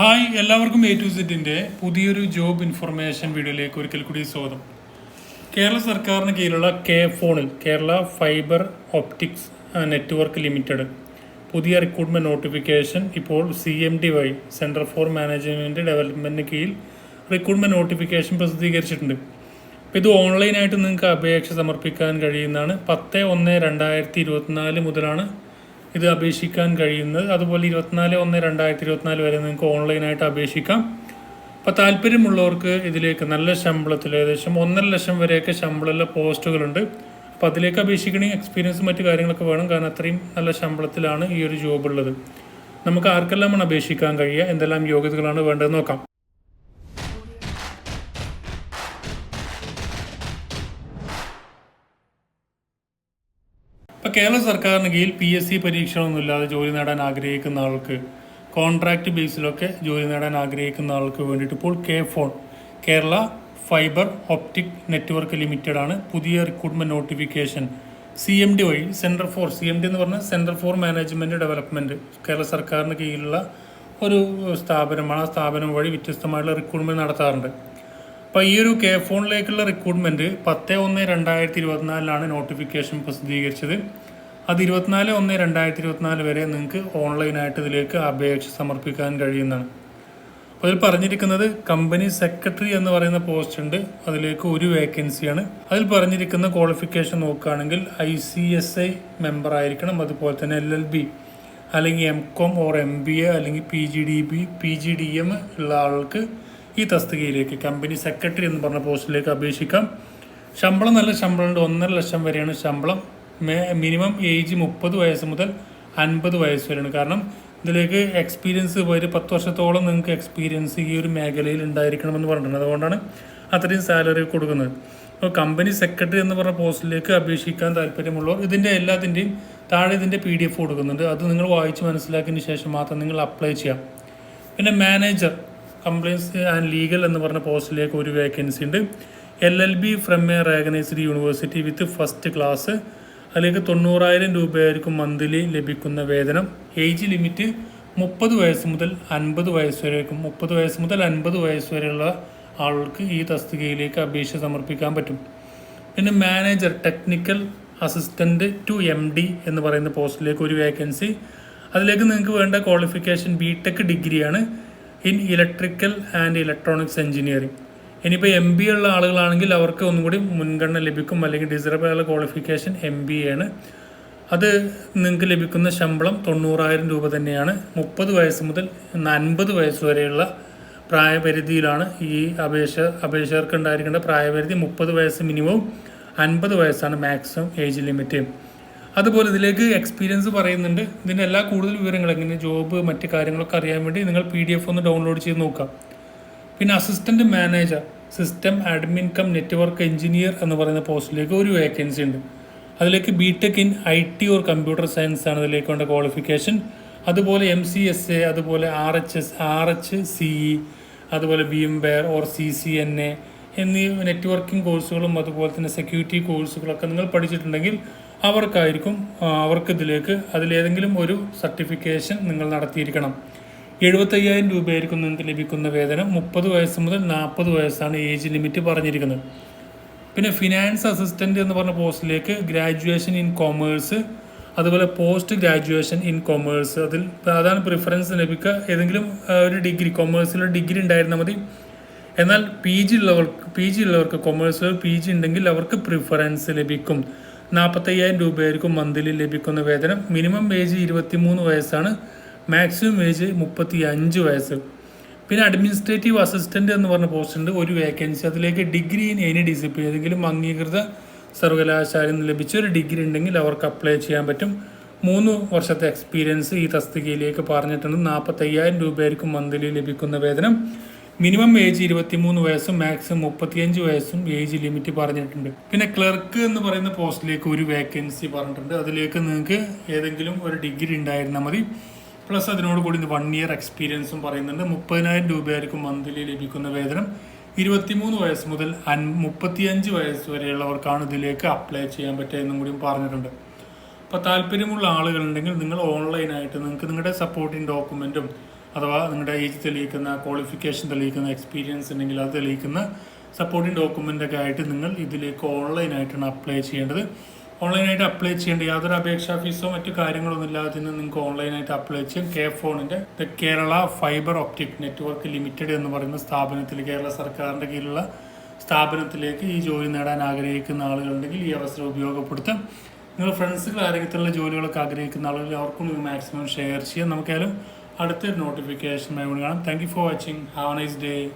Hi എല്ലാവർക്കും A to സെറ്റിന്റെ പുതിയൊരു ജോബ് ഇൻഫർമേഷൻ വീഡിയോയിലേക്ക് ഒരിക്കൽ കൂടി സ്വാഗതം. കേരള സർക്കാരിന് കീഴിലുള്ള കെ ഫോണിൽ Kerala fibre optics network limited പുതിയ റിക്രൂട്ട്മെന്റ് നോട്ടിഫിക്കേഷൻ ഇപ്പോൾ സി എം ഡി വൈ സെന്റർ ഫോർ മാനേജ്മെന്റ് ഡെവലപ്മെന്റിന് കീഴിൽ റിക്രൂട്ട്മെന്റ് നോട്ടിഫിക്കേഷൻ പ്രസിദ്ധീകരിച്ചിട്ടുണ്ട്. ഇത് ഓൺലൈനായിട്ട് നിങ്ങൾക്ക് അപേക്ഷ സമർപ്പിക്കാൻ കഴിയുന്നതാണ് പത്ത് ഒന്ന് രണ്ടായിരത്തി ഇരുപത്തിനാല് മുതലാണ് ഇത് അപേക്ഷിക്കാൻ കഴിയുന്നത്. അതുപോലെ ഇരുപത്തിനാല് ഒന്ന് രണ്ടായിരത്തി ഇരുപത്തിനാല് വരെ നിങ്ങൾക്ക് ഓൺലൈനായിട്ട് അപേക്ഷിക്കാം. അപ്പോൾ താല്പര്യമുള്ളവർക്ക് ഇതിലേക്ക് നല്ല ശമ്പളത്തിൽ ഏകദേശം ഒന്നര ലക്ഷം വരെയൊക്കെ ശമ്പളമുള്ള പോസ്റ്റുകളുണ്ട്. അപ്പോൾ അതിലേക്ക് അപേക്ഷിക്കണമെങ്കിൽ എക്സ്പീരിയൻസും മറ്റു കാര്യങ്ങളൊക്കെ വേണം. കാരണം അത്രയും നല്ല ശമ്പളത്തിലാണ് ഈ ഒരു ജോബ് ഉള്ളത്. നമുക്ക് ആർക്കെല്ലാമാണ് അപേക്ഷിക്കാൻ കഴിയുക? എന്തെല്ലാം യോഗ്യതകളാണ് വേണ്ടതെന്ന് നോക്കാം. ഇപ്പോൾ കേരള സർക്കാരിന് കീഴിൽ പി എസ് സി പരീക്ഷണമൊന്നുമില്ലാതെ ജോലി നേടാൻ ആഗ്രഹിക്കുന്ന ആൾക്ക് കോൺട്രാക്റ്റ് ബേസിലൊക്കെ ജോലി നേടാൻ ആഗ്രഹിക്കുന്ന ആൾക്ക് വേണ്ടിയിട്ട് ഇപ്പോൾ K phone Kerala fibre optic network limited ആണ്. പുതിയ recruitment notification C M D വഴി centre for C M D എന്ന് പറഞ്ഞാൽ centre for management development Kerala സർക്കാരിന് കീഴിലുള്ള ഒരു സ്ഥാപനമാണ്. ആ സ്ഥാപനം വഴി വ്യത്യസ്തമായിട്ടുള്ള റിക്രൂട്ട്മെന്റ് നടത്താറുണ്ട്. അപ്പോൾ ഈ ഒരു കെ ഫോണിലേക്കുള്ള റിക്രൂട്ട്മെന്റ് പത്ത് ഒന്ന് രണ്ടായിരത്തി ഇരുപത്തിനാലിലാണ് നോട്ടിഫിക്കേഷൻ പ്രസിദ്ധീകരിച്ചത്. അത് ഇരുപത്തിനാല് ഒന്ന് രണ്ടായിരത്തി ഇരുപത്തിനാല് വരെ നിങ്ങൾക്ക് ഓൺലൈനായിട്ട് ഇതിലേക്ക് അപേക്ഷ സമർപ്പിക്കാൻ കഴിയുന്നതാണ്. അപ്പോൾ പറഞ്ഞിരിക്കുന്നത് കമ്പനി സെക്രട്ടറി എന്ന് പറയുന്ന പോസ്റ്റ് ഉണ്ട്. അതിലേക്ക് ഒരു വേക്കൻസിയാണ് അതിൽ പറഞ്ഞിരിക്കുന്ന ക്വാളിഫിക്കേഷൻ നോക്കുകയാണെങ്കിൽ I C S I member ആയിരിക്കണം. അതുപോലെ തന്നെ എൽ എൽ ബി അല്ലെങ്കിൽ M com or M B A അല്ലെങ്കിൽ P G D B P G D M ഉള്ള ആൾക്ക് ഈ തസ്തികയിലേക്ക് കമ്പനി സെക്രട്ടറി എന്ന് പറഞ്ഞ പോസ്റ്റിലേക്ക് അപേക്ഷിക്കാം. ശമ്പളം നല്ല ശമ്പളമുണ്ട്. ഒന്നര ലക്ഷം വരെയാണ് ശമ്പളം. മിനിമം ഏജ് മുപ്പത് വയസ്സ് മുതൽ അൻപത് വയസ്സ് വരെയാണ്. കാരണം ഇതിലേക്ക് എക്സ്പീരിയൻസ് ഒരു പത്ത് വർഷത്തോളം നിങ്ങൾക്ക് എക്സ്പീരിയൻസ് ഈ ഒരു മേഖലയിൽ ഉണ്ടായിരിക്കണമെന്ന് പറഞ്ഞിട്ടുണ്ട്. അതുകൊണ്ടാണ് അത്രയും സാലറി കൊടുക്കുന്നത്. അപ്പോൾ കമ്പനി സെക്രട്ടറി എന്ന് പറഞ്ഞ പോസ്റ്റിലേക്ക് അപേക്ഷിക്കാൻ താല്പര്യമുള്ളവർ ഇതിന്റെ എല്ലാത്തിന്റെയും താഴെ ഇതിന്റെ പി ഡി എഫ് കൊടുക്കുന്നുണ്ട്. അത് നിങ്ങൾ വായിച്ച് മനസ്സിലാക്കിയതിന് ശേഷം മാത്രം നിങ്ങൾ അപ്ലൈ ചെയ്യാം. പിന്നെ മാനേജർ കംപ്ലയിൻസ് ആൻഡ് ലീഗൽ എന്ന് പറഞ്ഞ പോസ്റ്റിലേക്ക് ഒരു വേക്കൻസി ഉണ്ട്. L L B from a recognised university with first class അതിലേക്ക് തൊണ്ണൂറായിരം രൂപയായിരിക്കും മന്ത്ലി ലഭിക്കുന്ന വേതനം. ഏജ് ലിമിറ്റ് മുപ്പത് വയസ്സ് മുതൽ അൻപത് വയസ്സ് വരേക്കും മുപ്പത് വയസ്സ് മുതൽ അൻപത് വയസ്സ് വരെയുള്ള ആൾക്ക് ഈ തസ്തികയിലേക്ക് അപേക്ഷ സമർപ്പിക്കാൻ പറ്റും. പിന്നെ manager technical assistant to M D എന്ന് പറയുന്ന പോസ്റ്റിലേക്ക് ഒരു വേക്കൻസി അതിലേക്ക് നിങ്ങൾക്ക് വേണ്ട ക്വാളിഫിക്കേഷൻ ബി ടെക് ഡിഗ്രിയാണ്. In electrical and electronics engineering ഇനിയിപ്പോൾ എം ബി ഉള്ള ആളുകളാണെങ്കിൽ അവർക്ക് ഒന്നും കൂടി മുൻഗണന ലഭിക്കും അല്ലെങ്കിൽ ഡിസറബിൾ ആയുള്ള ക്വാളിഫിക്കേഷൻ എം ബി ആണ്. അത് നിങ്ങൾക്ക് ലഭിക്കുന്ന ശമ്പളം തൊണ്ണൂറായിരം രൂപ തന്നെയാണ്. മുപ്പത് വയസ്സ് മുതൽ അൻപത് വയസ്സ് വരെയുള്ള പ്രായപരിധിയിലാണ് ഈ അപേക്ഷ അപേക്ഷകർക്ക് ഉണ്ടായിരിക്കേണ്ട പ്രായപരിധി മുപ്പത് വയസ്സ് മിനിമവും അൻപത് വയസ്സാണ് മാക്സിമം ഏജ് ലിമിറ്റ്. അതുപോലെ ഇതിലേക്ക് എക്സ്പീരിയൻസ് പറയുന്നുണ്ട്. ഇതിന്റെ എല്ലാ കൂടുതൽ വിവരങ്ങൾ എങ്ങനെ ജോബ് മറ്റ് കാര്യങ്ങളൊക്കെ അറിയാൻ വേണ്ടി നിങ്ങൾ പി ഡി എഫ് ഒന്ന് ഡൗൺലോഡ് ചെയ്ത് നോക്കാം പിന്നെ assistant manager system admin cum network engineer എന്ന് പറയുന്ന പോസ്റ്റിലേക്ക് ഒരു വേക്കൻസി ഉണ്ട്. അതിലേക്ക് B tech in I T or computer science ആണ് അതിലേക്ക് വേണ്ട ക്വാളിഫിക്കേഷൻ അതുപോലെ എം സി എസ് എ അതുപോലെ R H S R H C E അതുപോലെ VMware or C C N A എന്നീ നെറ്റ്വർക്കിംഗ് കോഴ്സുകളും അതുപോലെ തന്നെ സെക്യൂരിറ്റി കോഴ്സുകളൊക്കെ നിങ്ങൾ പഠിച്ചിട്ടുണ്ടെങ്കിൽ അവർക്കായിരിക്കും അവർക്ക് ഇതിലേക്ക് അതിലേതെങ്കിലും ഒരു സർട്ടിഫിക്കേഷൻ നിങ്ങൾ നടത്തിയിരിക്കണം. എഴുപത്തയ്യായിരം രൂപയായിരിക്കും നിങ്ങൾക്ക് ലഭിക്കുന്ന വേതനം. മുപ്പത് വയസ്സ് മുതൽ നാൽപ്പത് വയസ്സാണ് ഏജ് ലിമിറ്റ് പറഞ്ഞിരിക്കുന്നത്. പിന്നെ ഫിനാൻസ് അസിസ്റ്റന്റ് എന്ന് പറഞ്ഞ പോസ്റ്റിലേക്ക് ഗ്രാജുവേഷൻ ഇൻ കൊമേഴ്സ് അതുപോലെ പോസ്റ്റ് ഗ്രാജുവേഷൻ ഇൻ കൊമേഴ്സ്. അതിൽ അതാണ് പ്രിഫറൻസ് ലഭിക്കുക. ഏതെങ്കിലും ഒരു ഡിഗ്രി കൊമേഴ്സിൽ ഡിഗ്രി ഉണ്ടായിരുന്നാൽ മതി. എന്നാൽ പി ജി ഉള്ളവർക്ക് പി ജി ഉള്ളവർക്ക് കൊമേഴ്സ് പി ജി ഉണ്ടെങ്കിൽ അവർക്ക് പ്രിഫറൻസ് ലഭിക്കും. നാൽപ്പത്തയ്യായിരം രൂപയായിരിക്കും മന്ത്ലി ലഭിക്കുന്ന വേതനം. മിനിമം ഏജ് ഇരുപത്തിമൂന്ന് വയസ്സാണ്. മാക്സിമം ഏജ് മുപ്പത്തി അഞ്ച് വയസ്സ്. പിന്നെ അഡ്മിനിസ്ട്രേറ്റീവ് അസിസ്റ്റന്റ് എന്ന് പറഞ്ഞ പോസ്റ്റ് ഉണ്ട്. ഒരു വേക്കൻസി അതിലേക്ക് ഡിഗ്രി ഇൻ എനി ഡിസിപ്ലിൻ ഏതെങ്കിലും അംഗീകൃത സർവകലാശാലയിൽ നിന്ന് ലഭിച്ച ഒരു ഡിഗ്രി ഉണ്ടെങ്കിൽ അവർക്ക് അപ്ലൈ ചെയ്യാൻ പറ്റും. മൂന്ന് വർഷത്തെ എക്സ്പീരിയൻസ് ഈ തസ്തികയിലേക്ക് പറഞ്ഞിട്ടുണ്ട്. നാൽപ്പത്തയ്യായിരം രൂപയായിരിക്കും മന്ത്ലി ലഭിക്കുന്ന വേതനം. മിനിമം ഏജ് ഇരുപത്തിമൂന്ന് വയസ്സും മാക്സിമം മുപ്പത്തിയഞ്ച് വയസ്സും ഏജ് ലിമിറ്റ് പറഞ്ഞിട്ടുണ്ട്. പിന്നെ ക്ലർക്ക് എന്ന് പറയുന്ന പോസ്റ്റിലേക്ക് ഒരു വേക്കൻസി പറഞ്ഞിട്ടുണ്ട്. അതിലേക്ക് നിങ്ങൾക്ക് ഏതെങ്കിലും ഒരു ഡിഗ്രി ഉണ്ടായിരുന്നാൽ മതി. പ്ലസ് അതിനോട് കൂടി വൺ ഇയർ എക്സ്പീരിയൻസും പറയുന്നുണ്ട്. മുപ്പതിനായിരം രൂപയായിരിക്കും മന്ത്ലി ലഭിക്കുന്ന വേതനം. ഇരുപത്തിമൂന്ന് വയസ്സ് മുതൽ അൻ മുപ്പത്തിയഞ്ച് വയസ്സ് വരെയുള്ളവർക്കാണ് ഇതിലേക്ക് അപ്ലൈ ചെയ്യാൻ പറ്റുക എന്നും കൂടിയും പറഞ്ഞിട്ടുണ്ട്. അപ്പോൾ താല്പര്യമുള്ള ആളുകളുണ്ടെങ്കിൽ നിങ്ങൾ ഓൺലൈനായിട്ട് നിങ്ങൾക്ക് നിങ്ങളുടെ സപ്പോർട്ടിങ് ഡോക്യുമെന്റും അഥവാ നിങ്ങളുടെ ഏജ് തെളിയിക്കുന്ന ക്വാളിഫിക്കേഷൻ തെളിയിക്കുന്ന എക്സ്പീരിയൻസ് ഉണ്ടെങ്കിൽ അത് തെളിയിക്കുന്ന സപ്പോർട്ടിംഗ് ഡോക്യുമെന്റ് ഒക്കെ ആയിട്ട് നിങ്ങൾ ഇതിലേക്ക് ഓൺലൈനായിട്ടാണ് അപ്ലൈ ചെയ്യേണ്ടത്. ഓൺലൈനായിട്ട് അപ്ലൈ ചെയ്യേണ്ട യാതൊരു അപേക്ഷാ ഫീസോ മറ്റു കാര്യങ്ങളൊന്നും ഇല്ലാതെ തന്നെ നിങ്ങൾക്ക് ഓൺലൈനായിട്ട് അപ്ലൈ ചെയ്യാം. കെ ഫോണിന്റെ the Kerala fibre optic network limited എന്ന് പറയുന്ന സ്ഥാപനത്തിൽ കേരള സർക്കാരിന്റെ കീഴിലുള്ള സ്ഥാപനത്തിലേക്ക് ഈ ജോലി നേടാൻ ആഗ്രഹിക്കുന്ന ആളുകളുണ്ടെങ്കിൽ ഈ അവസരം ഉപയോഗപ്പെടുത്താം. നിങ്ങൾ ഫ്രണ്ട്സുകൾ ആരോഗ്യത്തിലുള്ള ജോലികളൊക്കെ ആഗ്രഹിക്കുന്ന ആളുകൾ അവർക്കും മാക്സിമം ഷെയർ ചെയ്യാം. നമുക്കായാലും അടുത്തൊരു നോട്ടിഫിക്കേഷൻ കാണാം. Thank you for watching have nice day